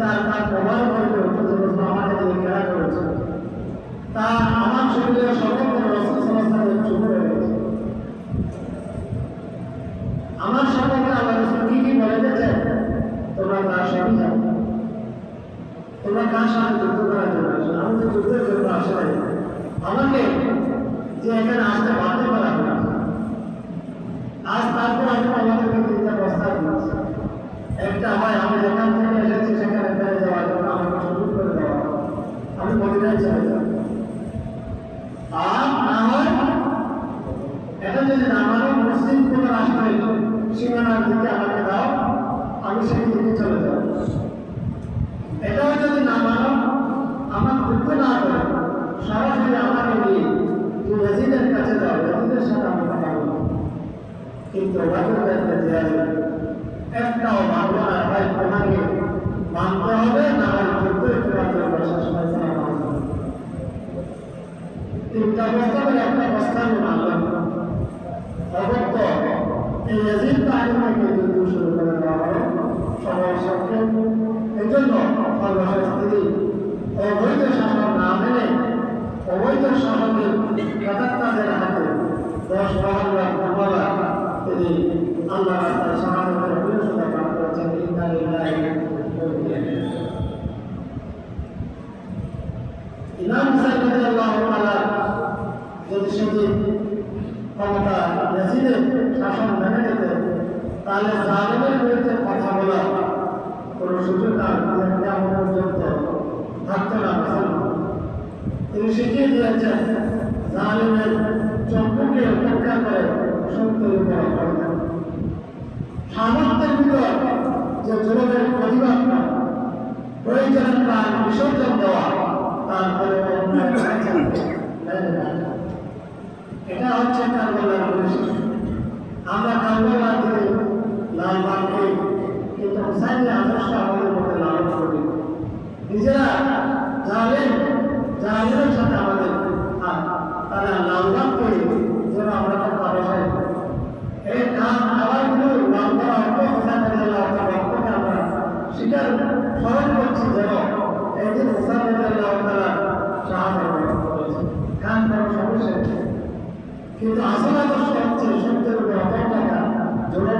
তার তার রসুল আমাকে তা আমার শরীরে হয়ে আমার সম্পর্কে কি কি বলে গেছেন, তোমরা তার সবই জানো? আমাকে যে এখানে আসতে বাধ্য করা হয়েছে আজ তারপর আমি আমাদেরকে তিনটা প্রস্তাব দিচ্ছি। একটা হয় আমি যেখান থেকে এসেছি সেখানে ফেলে যাওয়ার জন্য আমাকে সুযোগ করে দেওয়া। আমি মদিনায় চলে যাব আর না হয়, এটা যদি না মানো মুসলিম কোনো রাষ্ট্রের সীমানার দিকে আমাকে দাও, আমি সেই দিকে চলে যাব এটাও যদি না মানো, আমার দুঃখ না করে, সরাসরি আমাকে নিয়ে যে ইয়াজিদের কাছে যাও ইয়াজিদের সাথে আমি কথা বলব কিন্তু একটাও মানব না ভাই তোমাকে মানতে হবে না হয় যুদ্ধ করার জন্য শেষমেশ সালাম আসবে। তিনটা প্রস্তাবের একটা প্রস্তাব মানলাম এই ইয়াজিদ বাহিনীকে যুদ্ধ শুরু করে দেওয়া হলো সবার সাথে। এই জন্য সর্বশেষ তিনি অবৈধ শাসন না মেনে অবৈধ শাসনের কাতাত্তাদের হাতে দশ মহল্লা কুমারা তিনি আল্লাহ রাস্তায় শাহাদতের বিরোধিতা পাঠ করেছেন ওয়া ইমাম তাআলা যদি ক্ষমতা ইয়াজিদের শাসন মেনে নিতে তাহলে জালেমের বিরুদ্ধে কথা বলা কোনো সুযোগ আর কেমন পর্যন্ত থাকতো না তিনি শিখিয়ে দিয়েছেন জালেমের চক্ষুকে উপেক্ষা করে অবদান সামর্থ্যের ভিতর যে জুলুমের প্রতিবাদ করা, প্রয়োজনের প্রাণ বিসর্জন দেওয়া অন্যায় অত্যাচার মেনে নেওয়া। এটা হচ্ছে কারবালার পরিস্থিতি। আমরা কারবালার দিকে লাল বাঘকে কিন্তু হুসাইনের আদর্শ আমাদের মধ্যে লালন করি। নিজেরা জানেন জানেনের সাথে আমাদের তারা লাল বাঘ করে যেন আমরা পাশে এই কাম আবারগুলো লাল করা অর্থ হুসাইনের অর্থ বাক্যকে আমরা স্বীকার, স্মরণ করছি যেন একদিন হুসাইনের তারা সাহায্য করেছে কান করার সমস্যা নেই। কিন্তু আসল আদর্শ হচ্ছে সত্যের উপর অপর টাকা জোরে করে বেড়ে না নেওয়া জাহাজের সংস্পর্শ রাখা আল্লাহ রাব্বুল আলামিন আমাদেরকে হোসেনের আদর্শ মহাব্বত করে জীবন যাপন করার তৌফিক